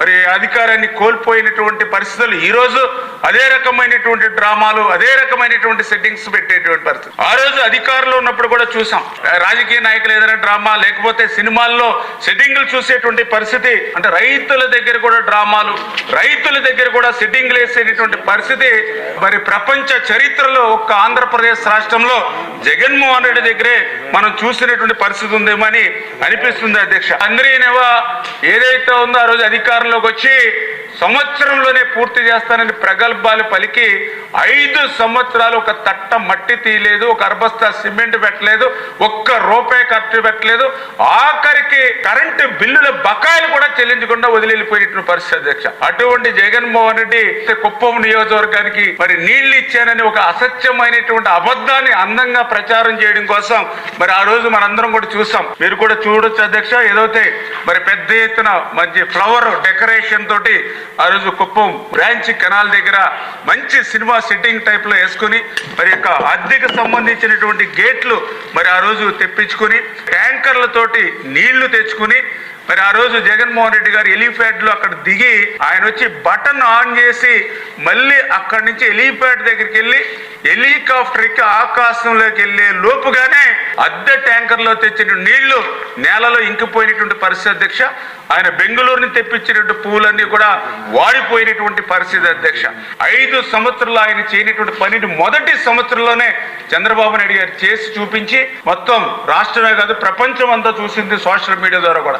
మరి అధికారాన్ని కోల్పోయినటువంటి పరిస్థితులు ఈరోజు అదే రకమైనటువంటి డ్రామాలు అదే రకమైనటువంటి సెట్టింగ్స్ పెట్టేటువంటి పరిస్థితి. ఆ రోజు అధికారంలో ఉన్నప్పుడు కూడా చూసాం. రాజకీయ నాయకులు ఏదైనా డ్రామా లేకపోతే సినిమాల్లో సెట్టింగ్లు చూసేటువంటి పరిస్థితి అంటే రైతుల దగ్గర కూడా డ్రామాలు రైతుల దగ్గర కూడా సెట్టింగ్లు వేసేటటువంటి పరిస్థితి మరి ప్రపంచ చరిత్రలో ఒక్క ఆంధ్రప్రదేశ్ రాష్ట్రంలో జగన్మోహన్ రెడ్డి దగ్గరే మనం చూసినటువంటి పరిస్థితి ఉందేమో అని అనిపిస్తుంది అధ్యక్ష. అందరినేవా ఏదైతే ఉందో ఆ రోజు అధికారులు అధికారంలోకి వచ్చి సంవత్సరంలోనే పూర్తి చేస్తానని ప్రగల్భాలు పలికి ఐదు సంవత్సరాలు ఒక తట్ట మట్టి తీయలేదు ఒక అర్బస్తా సిమెంట్ పెట్టలేదు ఒక్క రూపాయి ఖర్చు పెట్టలేదు. ఆఖరికి కరెంటు బిల్లుల బకాయిలు కూడా చెల్లించకుండా వదిలిపోయినటువంటి పరిస్థితి అధ్యక్ష. అటువంటి జగన్మోహన్ రెడ్డి కుప్పం నియోజకవర్గానికి మరి నీళ్ళు ఇచ్చానని ఒక అసత్యమైనటువంటి అబద్ధాన్ని అందంగా ప్రచారం చేయడం కోసం మరి ఆ రోజు మనందరం కూడా చూసాం. మీరు కూడా చూడొచ్చు అధ్యక్ష. ఏదైతే మరి పెద్ద ఎత్తున మంచి ఫ్లవర్ డెకరేషన్ తోటి ఆ రోజు కుప్పం బ్రాంచ్ కెనాల్ దగ్గర మంచి సినిమా సెట్టింగ్ టైప్లో వేసుకుని మరి యొక్క అద్దెకు సంబంధించినటువంటి గేట్లు మరి ఆ రోజు తెప్పించుకుని ట్యాంకర్లతోటి నీళ్ళు తెచ్చుకుని మరి ఆ రోజు జగన్మోహన్ రెడ్డి గారు ఎలిఫ్యాడ్లో అక్కడ దిగి ఆయన వచ్చి బటన్ ఆన్ చేసి మళ్ళీ అక్కడి నుంచి ఎలిఫ్యాడ్ దగ్గరికి వెళ్ళి హెలికాప్టర్ ఆకాశంలోకి వెళ్ళే లోపుగానే అద్దె ట్యాంకర్లో తెచ్చిన నీళ్ళు నేలలో ఇంకిపోయినటువంటి పరిస్థితి అధ్యక్ష. ఆయన బెంగళూరుని తెప్పించినటువంటి పువ్వులన్నీ కూడా వాడిపోయినటువంటి పరిస్థితి అధ్యక్ష. ఐదు సంవత్సరాలు ఆయన చేయనటువంటి పనిని మొదటి సంవత్సరంలోనే చంద్రబాబు నాయుడు గారు చేసి చూపించి మొత్తం రాష్ట్రమే కాదు ప్రపంచం అంతా చూసింది సోషల్ మీడియా ద్వారా కూడా.